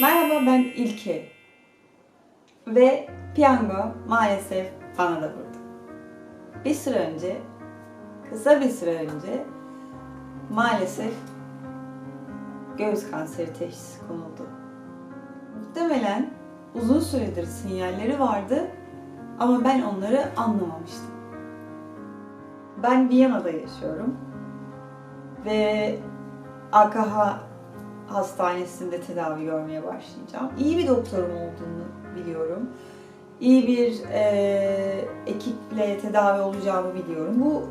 Merhaba ben İlke. Ve piyango maalesef bana da vurdu. Bir süre önce, kısa bir süre önce maalesef göğüs kanseri teşhisi konuldu. Muhtemelen uzun süredir sinyalleri vardı ama ben onları anlamamıştım. Ben Viyana'da yaşıyorum ve AKH hastanesinde tedavi görmeye başlayacağım. İyi bir doktorum olduğunu biliyorum. İyi bir e, ekiple tedavi olacağımı biliyorum. Bu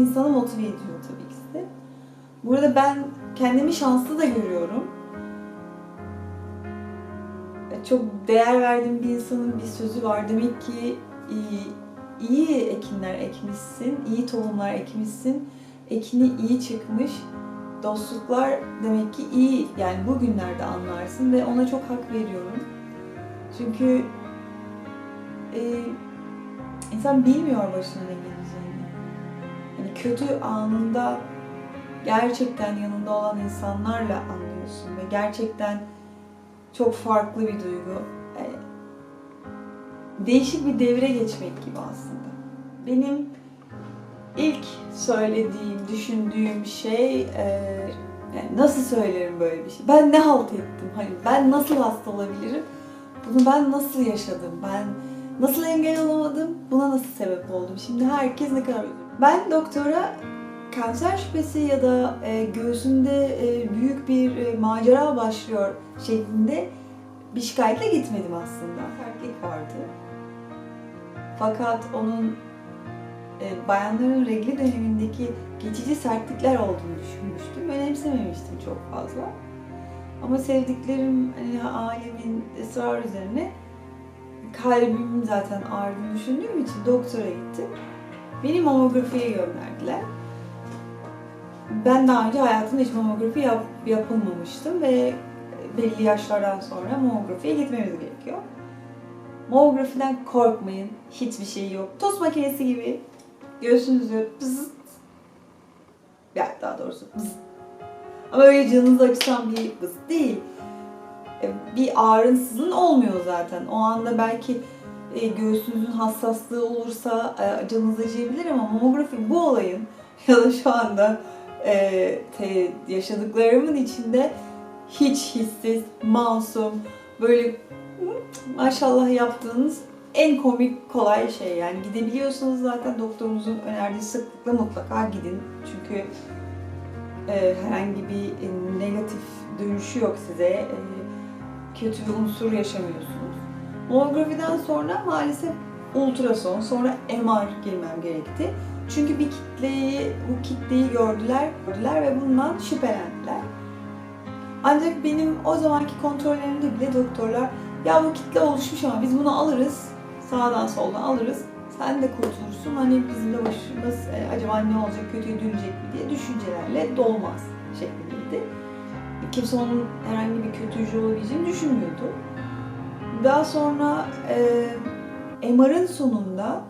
insanı motive ediyor tabii ki de. Burada ben kendimi şanslı da görüyorum. E, Çok değer verdiğim bir insanın bir sözü var. Demek ki iyi, iyi ekinler ekmişsin, iyi tohumlar ekmişsin. Ekini iyi çıkmış dostluklar demek ki iyi yani bugünlerde anlarsın ve ona çok hak veriyorum. Çünkü e, insan bilmiyor başına ne geleceğini. Yani kötü anında gerçekten yanında olan insanlarla anlıyorsun ve gerçekten çok farklı bir duygu. Yani değişik bir devre geçmek gibi aslında. Benim ilk söylediğim, düşündüğüm şey e, yani nasıl söylerim böyle bir şey? Ben ne halt ettim? Hani ben nasıl hasta olabilirim? Bunu ben nasıl yaşadım? Ben nasıl engel olamadım? Buna nasıl sebep oldum? Şimdi herkes ne kadar üzüldü. Ben doktora kanser şüphesi ya da e, göğsümde e, büyük bir e, macera başlıyor şeklinde bir şikayetle gitmedim aslında. Erkek vardı. Fakat onun bayanların regli dönemindeki geçici sertlikler olduğunu düşünmüştüm. Önemsememiştim çok fazla. Ama sevdiklerim hani ailemin ısrar üzerine kalbimin zaten ağrıdığını düşündüğüm için doktora gittim. Beni mamografiye gönderdiler. Ben daha önce hayatımda hiç mamografi yap, yapılmamıştım ve belli yaşlardan sonra mamografiye gitmemiz gerekiyor. Mamografiden korkmayın. Hiçbir şey yok. Tost makinesi gibi göğsünüzü bızıt ya daha doğrusu bızıt ama öyle canınızı acıtan bir bızıt değil. E, Bir ağrınsızın olmuyor zaten. O anda belki e, göğsünüzün hassaslığı olursa e, canınız acıyabilir ama mamografi bu olayın ya da şu anda yaşadıklarımın içinde hiç hissiz, masum, böyle hı, maşallah yaptığınız en komik kolay şey yani gidebiliyorsunuz zaten doktorunuzun önerdiği sıklıkla mutlaka gidin çünkü e, herhangi bir e, negatif dönüşü yok size e, kötü bir unsur yaşamıyorsunuz. Mamografiden sonra maalesef ultrason sonra MR girmem gerekti. Çünkü bir kitleyi, bu kitleyi gördüler, gördüler ve bundan şüphelendiler. Ancak benim o zamanki kontrollerimde bile doktorlar ya bu kitle oluşmuş ama biz bunu alırız, sağdan soldan alırız. Sen de kurtulursun. Hani bizim de başımız e, acaba ne olacak, kötüye dönecek mi diye düşüncelerle dolmaz şeklindeydi. Kimse onun herhangi bir kötü hücre olabileceğini düşünmüyordu. Daha sonra e, MR'ın sonunda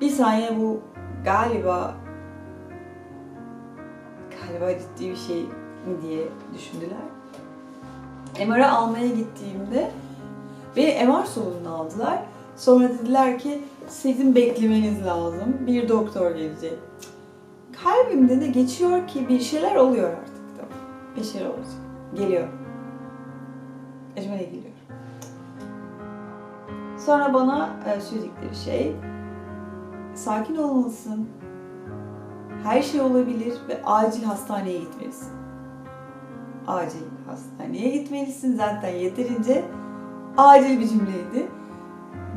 bir saniye bu galiba galiba ciddi bir şey mi diye düşündüler. MR'ı almaya gittiğimde beni MR solununu aldılar. Sonra dediler ki sizin beklemeniz lazım. Bir doktor gelecek. Kalbimde de geçiyor ki bir şeyler oluyor artık. Tamam. Bir şeyler olacak. Geliyor. Ne geliyor? Sonra bana e, söyledikleri şey sakin olmalısın. Her şey olabilir ve acil hastaneye gitmelisin. Acil hastaneye gitmelisin zaten yeterince acil bir cümleydi.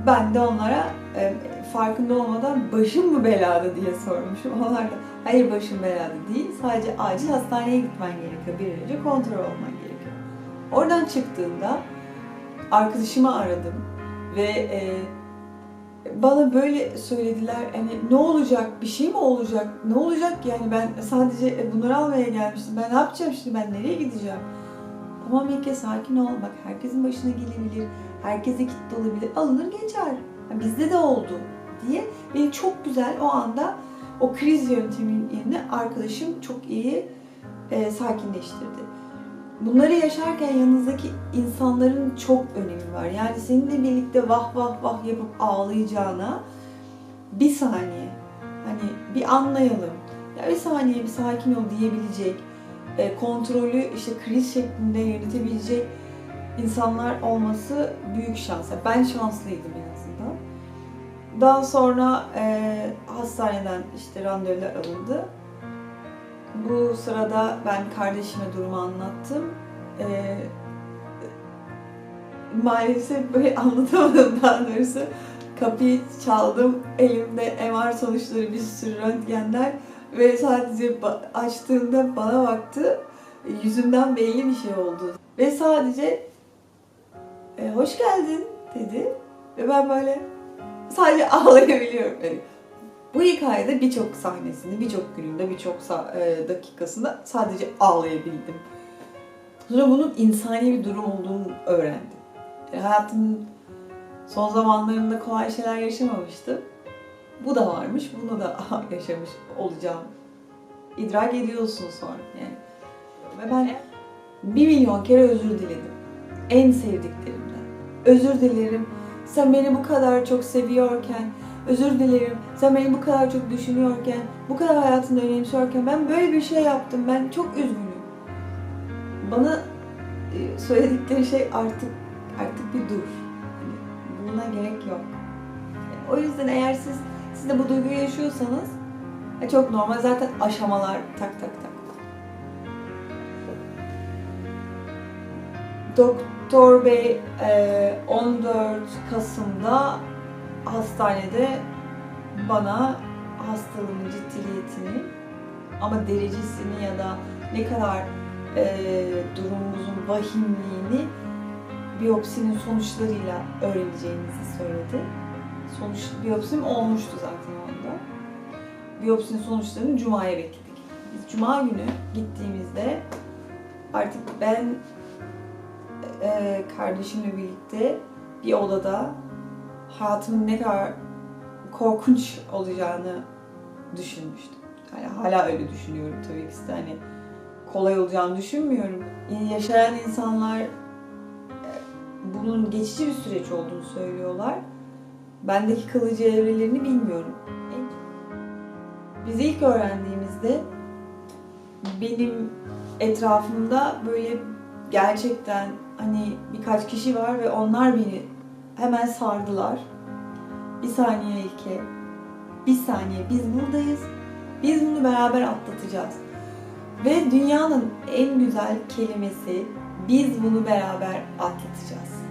Ben de onlara e, farkında olmadan başım mı belada diye sormuşum. Onlar da hayır başım belada değil sadece acil hastaneye gitmen gerekiyor. Bir önce kontrol olman gerekiyor. Oradan çıktığımda arkadaşımı aradım ve e, bana böyle söylediler hani ne olacak bir şey mi olacak ne olacak yani ben sadece e, bunları almaya gelmiştim ben ne yapacağım şimdi ben nereye gideceğim tamam Melike sakin ol bak herkesin başına gelebilir herkese kitle olabilir alınır geçer Ha, bizde de oldu diye beni çok güzel o anda o kriz yönteminin yerine arkadaşım çok iyi e, sakinleştirdi. bunları yaşarken yanınızdaki insanların çok önemi var. Yani seninle birlikte vah vah vah yapıp ağlayacağına bir saniye hani bir anlayalım. Ya bir saniye bir sakin ol diyebilecek, e, kontrolü işte kriz şeklinde yönetebilecek insanlar olması büyük şans. Ben şanslıydım en azından. Daha sonra e, hastaneden işte randevular alındı. Bu sırada ben kardeşime durumu anlattım. E, maalesef böyle anlatamadım daha doğrusu. Kapıyı çaldım. Elimde MR sonuçları bir sürü röntgenler ve sadece açtığımda bana baktı. Yüzümden belli bir şey oldu. Ve sadece e, hoş geldin dedi. Ve ben böyle sadece ağlayabiliyorum. Yani bu hikayede birçok sahnesinde, birçok gününde, birçok e, dakikasında sadece ağlayabildim. Sonra bunun insani bir durum olduğunu öğrendim. Yani hayatımın son zamanlarında kolay şeyler yaşamamıştım. Bu da varmış, bunu da yaşamış olacağım. İdrak ediyorsun sonra yani. Ve ben bir milyon kere özür diledim. En sevdiklerimden. Özür dilerim. Sen beni bu kadar çok seviyorken, özür dilerim. Sen beni bu kadar çok düşünüyorken, bu kadar hayatını önemsiyorken ben böyle bir şey yaptım. Ben çok üzgünüm. Bana e, söyledikleri şey artık artık bir dur. Hani buna gerek yok. O yüzden eğer siz siz de bu duyguyu yaşıyorsanız e, çok normal zaten aşamalar tak tak tak. Doktor Bey e, 14 Kasım'da hastanede bana hastalığın ciddiyetini ama derecesini ya da ne kadar e, durumumuzun vahimliğini biyopsinin sonuçlarıyla öğreneceğinizi söyledi. Sonuç biyopsim olmuştu zaten o anda. Biyopsinin sonuçlarını Cuma'ya bekledik. Biz Cuma günü gittiğimizde artık ben e, kardeşimle birlikte bir odada hayatımın ne kadar korkunç olacağını düşünmüştüm. Yani hala öyle düşünüyorum tabii ki de hani kolay olacağını düşünmüyorum. Yaşayan insanlar e, bunun geçici bir süreç olduğunu söylüyorlar. Bendeki kalıcı evrelerini bilmiyorum. Biz ilk öğrendiğimizde benim etrafımda böyle gerçekten hani birkaç kişi var ve onlar beni hemen sardılar. Bir saniye ilke, bir saniye biz buradayız. Biz bunu beraber atlatacağız. Ve dünyanın en güzel kelimesi biz bunu beraber atlatacağız.